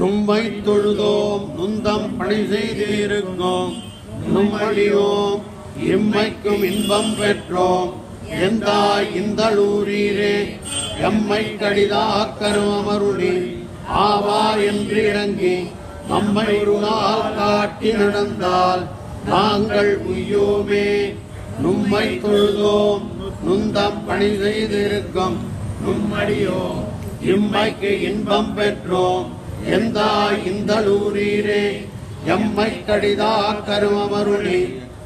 நும்மை தொழுதோம் நுந்தம் பணி செய்திருக்கோம். நும்மடியோம் இம்மைக்கும் இன்பம் பெற்றோம். எந்தாய் இந்தளூரீரே எம்மை கடிதாக அமருளி ஆவா என்று இறங்கி நம்மை ஒரு நாள் காட்டி நடந்தால் நாங்கள் உய்யோமே. நும்மை தொழுதோம் நுந்தம் பணி செய்திருக்கும். நும்மடியோம் இம்மைக்கு இன்பம் பெற்றோம். எந்தாய் இந்தளூரீரே எம்மை கடிதா கருமமருளி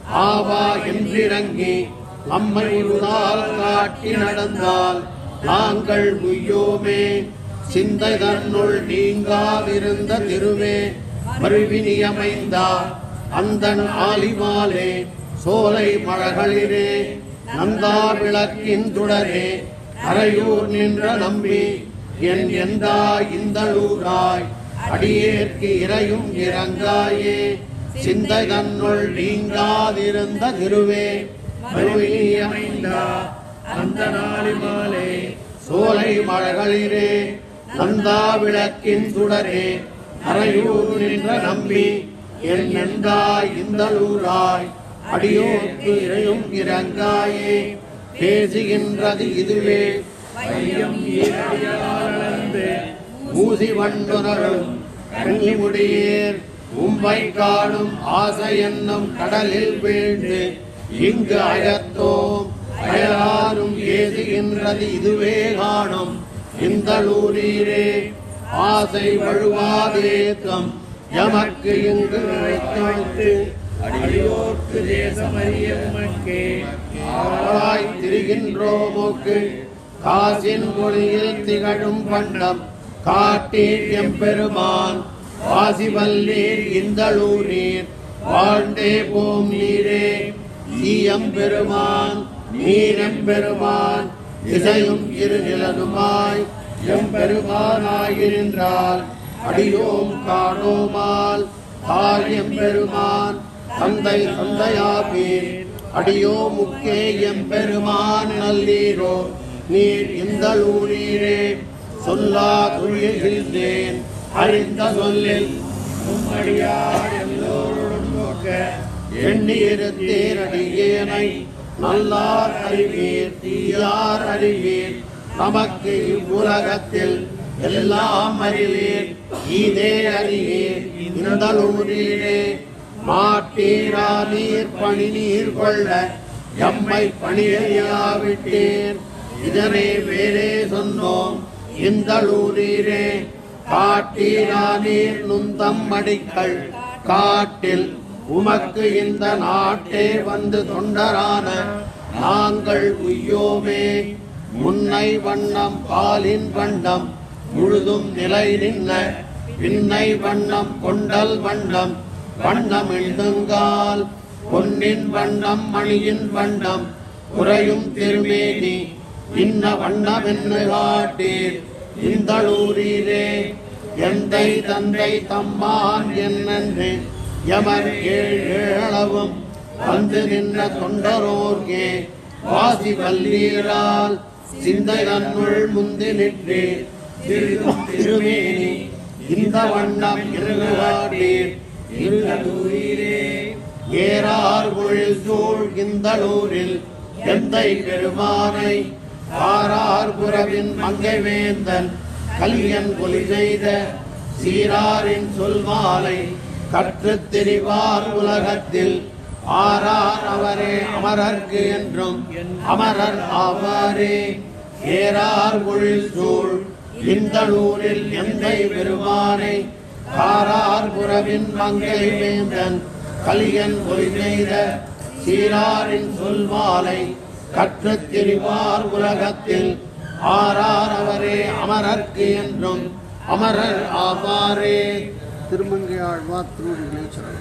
ஆவா என்றிறங்கி அம்மை உருளால் காட்டி நடந்தால் நாங்கள் முய்யோமே. சிந்தை தன்னுள் நீங்காவிருந்த திருவே மறுவினியமைந்தா அந்தன் ஆலிமாலே சோலை மழகளிலே நந்தா விளக்கின் துடரே அரையூர் நின்ற நம்பி என் எந்தா இந்தளூராய் அடியேற்கு இறையும் இறங்காயே. சிந்தை தன்னுள் நீங்காதிருந்த திருவே மறுவினியமைந்தா அந்த நாளிமாலே சோலை மழகளிரே நந்தா விளக்கின் சுடரே அரையூர் நின்ற நம்பி என் நந்தா இந்தளூராய் அடியோர்க்கு இறையும் இறங்காயே. பேசுகின்றது இதுவே ஊசி வண்டுணரும் கண்ணி முடியீர் உம்மை காணும் ஆசை என்னும் கடலில் வீழ்ந்து இங்கு அயத்தோம். அயலாரும் ஏதுகின்றது இதுவே காணும். இந்த இந்தளூரீரே ஆசை வழுவாதேக்கம் எமக்கு இங்கு நினைத்து அடியோர்க்கு தேசமறிய உமக்கே. ஆளாய் திரிகின்றோமோக்கு. காசின் மொழியில் திகழும் பண்டம் காட்டீர் எம்பெருமான். வாசிவல்லீர் இந்தளூரீர் வாழ்ந்தே போம் நீரே. ஈயம் பெருமான் நீரெம்பெருமான் இசையும் இருநிலனுமாய். எம்பெருமானாயிருந்தால் அடியோம் காணோமால். தாரியம் பெருமான் தந்தை தந்தையாபீர் அடியோ முக்கே எம்பெருமான் நல்லீரோ. நீர் இந்த ஊரீரே. சொல்லா துழிகின்றேன் அறிந்த சொல்லில் உம்மடியார் எல்லோருடன் நோக்க எண்ணியிருத்தேர் அடியேனை. நல்லார் அறிவீர் தீயார் அறிவீர். நமக்கு இவ்வுலகத்தில் எல்லாம் அறிவீர். இதே அறிவீர். இந்த ஊரீரே. மாட்டீரா நீர் பணி நீர் கொள்ள எம்மை பணியாவிட்டீர் இதனை வேறே சொன்னோம். இந்த ஊரீரே காட்டீரா நீர் நுந்தம் மடிக்கள். காட்டில் உமக்கு இந்த நாட்டே வந்து தொண்டரான நாங்கள் உய்யோமே. முன்னை வண்ணம் பாலின் வண்ணம் முழுதும் நிலை நின்ன. பின்னை வண்ணம் கொண்டல் வண்ணம் வண்ணம் எழுதுங்கால் பொன்னின் வண்ணம் மணியின் வண்ணம் குறையும் திருமேனி. இன்ன வண்ணம் என்ன காட்டீர் இந்தளூரீரே எந்தை தந்தை தம்மான் என்னென்று யமர் ஏழவும் வந்து நின்ற தொண்டரோர்கே வாசி பல்லீரால் சிந்தை தன்னுள் முந்தி நின்று. திருமேனி இந்த வண்ணம் இருகாட்டீர் இருளூரீரே ஏறார் பொழில் சூழ் இந்தளூரில் எந்தை பெருமானை ஆறார் புறவின் மங்கை வேந்தன் கல்யன் கொலி செய்த சீராரின் சொல்மாலை கற்றுத் திரிவார் உலகத்தில். ஆறார் அவரே அமரர்க்கு என்றும் அமரர் ஆவாரே. ஏறார் ஒழில் சூழ் இந்தளூரில் எந்தை பெருமானை. காரார் புறவின் மங்கை வேந்தன் கலியன் பொய் செய்த சீராரின் சொல்வாலை கற்றுத் திரிவார் உலகத்தில் ஆறார் அவரே அமரர்க்கு என்றும் அமரர் ஆவாரே. திருமங்கையாழ்வார் திருவடிகளே நேச்சுரல்